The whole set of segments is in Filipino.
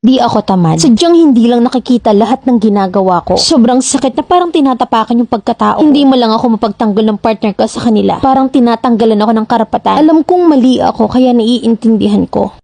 Di ako tamad. Sadyang hindi lang nakikita lahat ng ginagawa ko. Sobrang sakit na parang tinatapakan yung pagkatao. Hindi mo lang ako mapagtanggol ng partner ko sa kanila. Parang tinatanggalan ako ng karapatan. Alam kong mali ako kaya naiintindihan ko.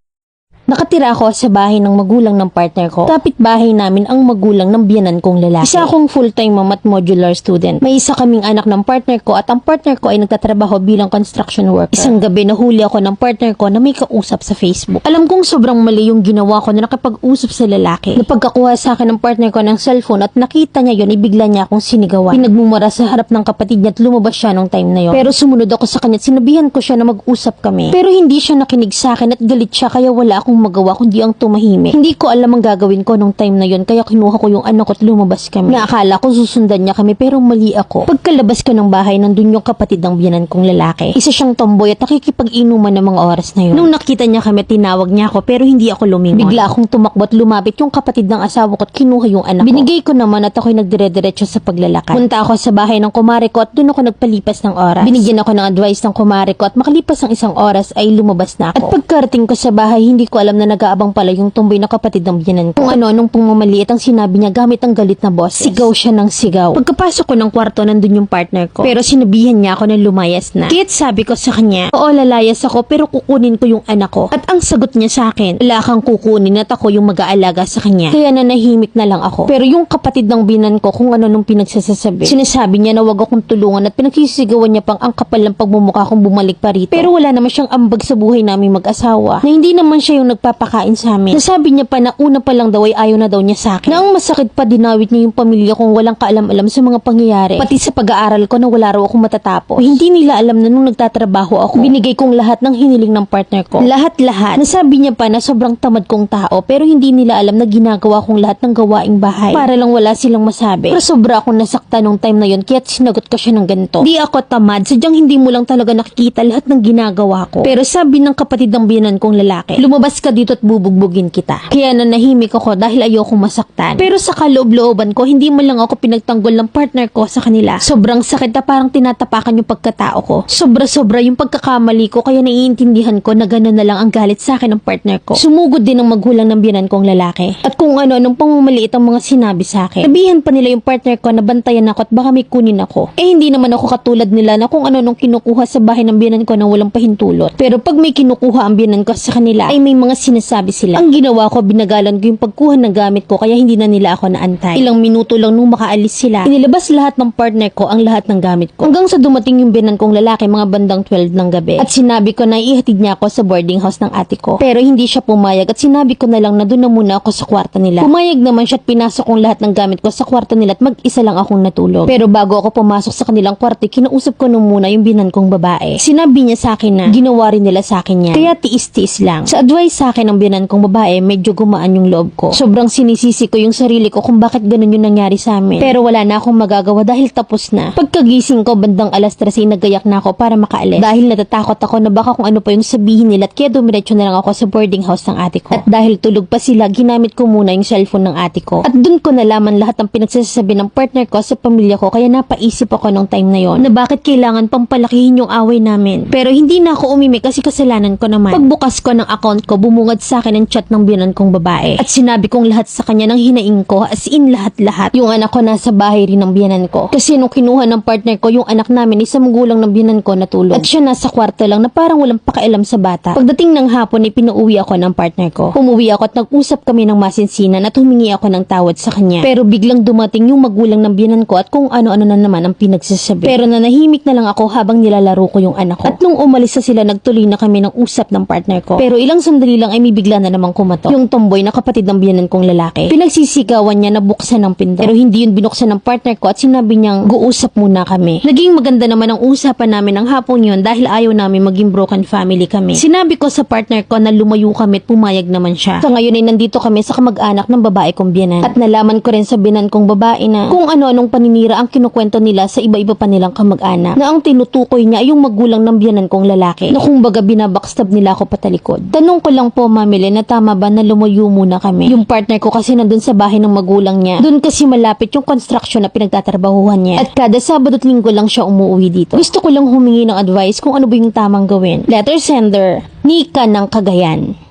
Nakatira ako sa bahay ng magulang ng partner ko. Kapit bahay namin ang magulang ng biyanan kong lalaki. Isa akong full-time mom at modular student. May isa kaming anak ng partner ko at ang partner ko ay nagtatrabaho bilang construction worker. Isang gabi nahuli ako ng partner ko na may kausap sa Facebook. Alam kong sobrang mali yung ginawa ko na nakipag-usap sa lalaki. Napagkakuha sa akin ng partner ko ng cellphone at nakita niya yon ibigla niya akong sinigawan. Pinagmumura sa harap ng kapatid niya at lumabas siya nung time na yon. Pero sumunod ako sa kanya at sinabihan ko siya na mag-usap kami. Pero hindi siya nakinig sa akin at galit siya kaya wala akong magawa kundi ang tumahimik. Hindi ko alam ang gagawin ko nung time na yon kaya kinuha ko yung anak at lumabas kami. Naakala ko susundan niya kami pero mali ako. Pagkalabas ko ng bahay nandun yung kapatid ng biyanan kong lalaki. Isa siyang tomboy at nakikipag-inuman ng mga oras na yun. Nung nakita niya kami tinawag niya ako pero hindi ako lumingon. Bigla akong tumakbo at lumapit yung kapatid ng asawa ko at kinuha yung anak. Binigay ko naman at ako'y nagdire-diretso sa paglalakad. Punta ako sa bahay ng kumare ko at doon ako nagpalipas ng oras. Binigyan ako ng advice ng kumare ko at makalipas ang isang oras ay lumabas na ako. At pagkarating ko sa bahay, hindi ko na nag-aabang pala yung tumboy na kapatid ng biyanan ko. Kung ano, nung pumamaliit ang sinabi niya gamit ang galit na boss. Sigaw siya ng sigaw. Pagkapasok ko ng kwarto, nandun yung partner ko. Pero sinabihan niya ako na lumayas na. Kaya't sabi ko sa kanya, oo lalayas ako pero kukunin ko yung anak ko. At ang sagot niya sa akin, wala kang kukunin at ako yung mag-aalaga sa kanya. Kaya nanahimik na lang ako. Pero yung kapatid ng binan ko kung ano nung pinagsasasabi. Sinasabi niya na wag akong tulungan at pinagsisigawan niya pang ang kapal ng pagmumukha kong bumalik pa rito. Pero wala naman siyang ambag sa buhay naming mag-asawa. Na hindi naman siya yung nagpapakain sa amin. Nasabi niya pa na una pa lang daw ay ayaw na daw niya sa akin. Na ang masakit pa dinawit niya yung pamilya kong walang kaalam-alam sa mga pangyayari. Pati sa pag-aaral ko na wala raw akong matatapos. Hindi nila alam na nung nagtatrabaho ako, binigay kong lahat ng hiniling ng partner ko. Lahat-lahat. Nasabi niya pa na sobrang tamad kong tao pero hindi nila alam na ginagawa kong lahat ng gawaing bahay. Para lang wala silang masabi. Pero sobra akong nasakta nung time na yon kaya sinagot ko siya ng ganito. Di ako tamad, sadyang hindi mo lang talaga nakikita lahat ng ginagawa ko. Pero sabi ng kapatid ng biyanan kong lalaki, lumabas dito at bubugbugin kita. Kaya nanahimik ako dahil ayokong masaktan. Pero sa kaloob-looban ko, hindi mo lang ako pinagtanggol ng partner ko sa kanila. Sobrang sakit na parang tinatapakan yung pagkatao ko. Sobra-sobra yung pagkakamali ko kaya naiintindihan ko na gano'n na lang ang galit sa akin ng partner ko. Sumugod din ang magulang ng biyanan kong lalaki. At kung ano, anong pangmamaliit ang mga sinabi sa akin. Sabihan pa nila yung partner ko na bantayan ako at baka may kunin ako. Eh hindi naman ako katulad nila na kung ano nung kinukuha sa bahay ng biyanan ko na walang pahintulot. Pero pag may kinukuha ang biyanan ko sa kanila, ay may mga sinasabi sila. Ang ginawa ko, binagalan ko yung pagkuha ng gamit ko kaya hindi na nila ako naantay. Ilang minuto lang nung makaalis sila, inilabas lahat ng partner ko ang lahat ng gamit ko. Hanggang sa dumating yung biyanan kong lalaki mga bandang 12 ng gabi. At sinabi ko na ihatid niya ako sa boarding house ng ate ko. Pero hindi siya pumayag at sinabi ko na lang na doon na muna ako sa kwarto nila. Pumayag naman siya at pinasok kong lahat ng gamit ko sa kwarto nila at mag-isa lang akong natulog. Pero bago ako pumasok sa kanilang kwarto, kinausap ko nung muna yung binan kong babae. Sinabi niya sa akin na ginawa rin nila sa akin yan. Kaya tiis-tiis lang. Sa advice sa akin ng binan kong babae, medyo gumaan yung loob ko. Sobrang sinisisi ko yung sarili ko kung bakit ganun yung nangyari sa amin. Pero wala na akong magagawa dahil tapos na. Pagkagising ko bandang alas 13 nagayak na ako para makaalis. Dahil natatakot ako na baka kung ano pa yung sabihin nila at kaya dumiretso na lang ako sa boarding house ng ate ko. At dahil tulog pa sila, ginamit ko muna yung cellphone ng ate ko. At dun ko nalaman lahat ng pinagsasabi ng partner ko sa pamilya ko kaya napaisip ako nung time na yon na bakit kailangan pang palakihin yung away namin. Pero hindi na ako umimik kasi kasalanan ko naman. Pagbukas ko ng account ko, bumungad sa akin ang chat ng biyanan kong babae. At sinabi kong lahat sa kanya ng hinaing ko as in lahat-lahat. Yung anak ko nasa bahay rin ng biyanan ko. Kasi nung kinuha ng partner ko yung anak namin, isang magulang ng biyanan ko natulog. At siya nasa kwarto lang na parang walang pakialam sa bata. Pagdating ng hapon ay pinauwi ako ng partner ko. Umuwi ako at nag-usap kami ng masinsinan at humingi ako ng tawad sa kanya. Pero biglang dumating yung magulang ng biyanan ko at kung ano-ano na naman ang pinagsasabi. Pero nanahimik na lang ako habang nilalaro ko yung anak ko. At nung umalis na sila, nagtuloy na kami ng usap ng partner ko. Pero ilang sandali lang ay may bigla na namang kumatok. Yung tomboy na kapatid ng biyanan kong lalaki. Pinagsisigawan niya na buksan ng pinto. Pero hindi yun binuksan ng partner ko at sinabi niyang guusap muna kami. Naging maganda naman ang usapan namin ng hapon yun dahil ayaw namin maging broken family kami. Sinabi ko sa partner ko na lumayo kami at pumayag naman siya. Sa ngayon ay nandito kami sa kamag-anak ng babae kong biyanan. At nalaman ko rin sa binan kong babae na kung ano-anong paninira ang kinukwento nila sa iba-iba pa nilang kamag-anak. Na ang tinutukoy niya ay yung magulang ng biyanan kong lalaki. Na kung baga binabackstab nila ako patalikod. Tanong ko lang po, Mamile, na tama ba na lumayo muna kami? Yung partner ko kasi nandun sa bahay ng magulang niya. Doon kasi malapit yung construction na pinagtatrabahuhan niya. At kada Sabado at Linggo lang siya umuwi dito. Gusto ko lang humingi ng advice kung ano ba yung tamang gawin. Letter sender, Nika ng Cagayan.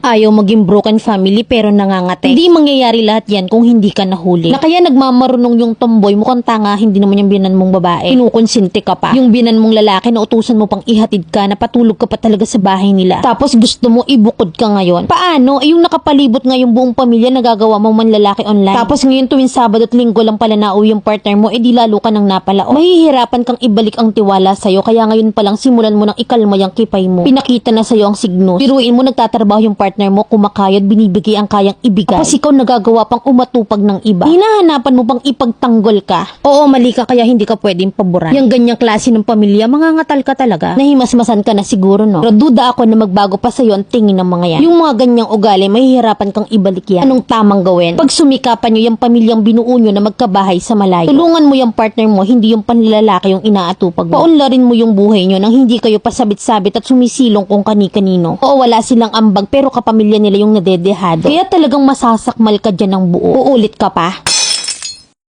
Ayaw maging broken family pero nangangate. Hindi mangyayari lahat yan kung hindi ka nahuli. Na kaya nagmamarunong yung tomboy, mukhang tanga, hindi naman yung binan mong babae. Kinukonsinti ka pa. Yung binan mong lalaki na utusan mo pang ihatid ka, na patulog ka pa talaga sa bahay nila. Tapos gusto mo ibukod ka ngayon. Paano? Eh, yung nakapalibot nga yung buong pamilya, nagagawa mo man lalaki online. Tapos ngayon tuwing Sabado at Linggo lang pala nauwi yung partner mo, eh di lalo ka nang napalao. Mahihirapan kang ibalik ang tiwala sa'yo, kaya ngayon pa lang simulan mo nang ikalma yung kipay mo. Pinakita na sa'yo ang signos. Biruin mo nagtatrabaho yung partner mo, kumakayod, binibigay ang kayang ibigay. Tapos ikaw nagagawa pang umatupag ng iba. Hinahanapan mo pang ipagtanggol ka. Oo, mali ka kaya hindi ka pwedeng paboran. Yung ganyang klase ng pamilya, mangangatal ka talaga. Nahimasmasan ka na siguro, no? Pero duda ako na magbago pa sa'yo ang tingin ng mga yan. Yung mga ganyang ugali, mahihirapan kang ibalik yan. Anong tamang gawin? Pag sumikapan nyo yung pamilyang binuo nyo na magkabahay sa malayo, tulungan mo yung partner mo, hindi yung panlalaki yung inaatupag mo. Paunlarin mo yung buhay nyo nang hindi kayo pasabit-sabit at sumisilong kung kani-kanino. Oo, wala silang ambag pero kapamilya nila yung nadedehado. Kaya talagang masasakmal ka dyan ng buo. Uulit ka pa.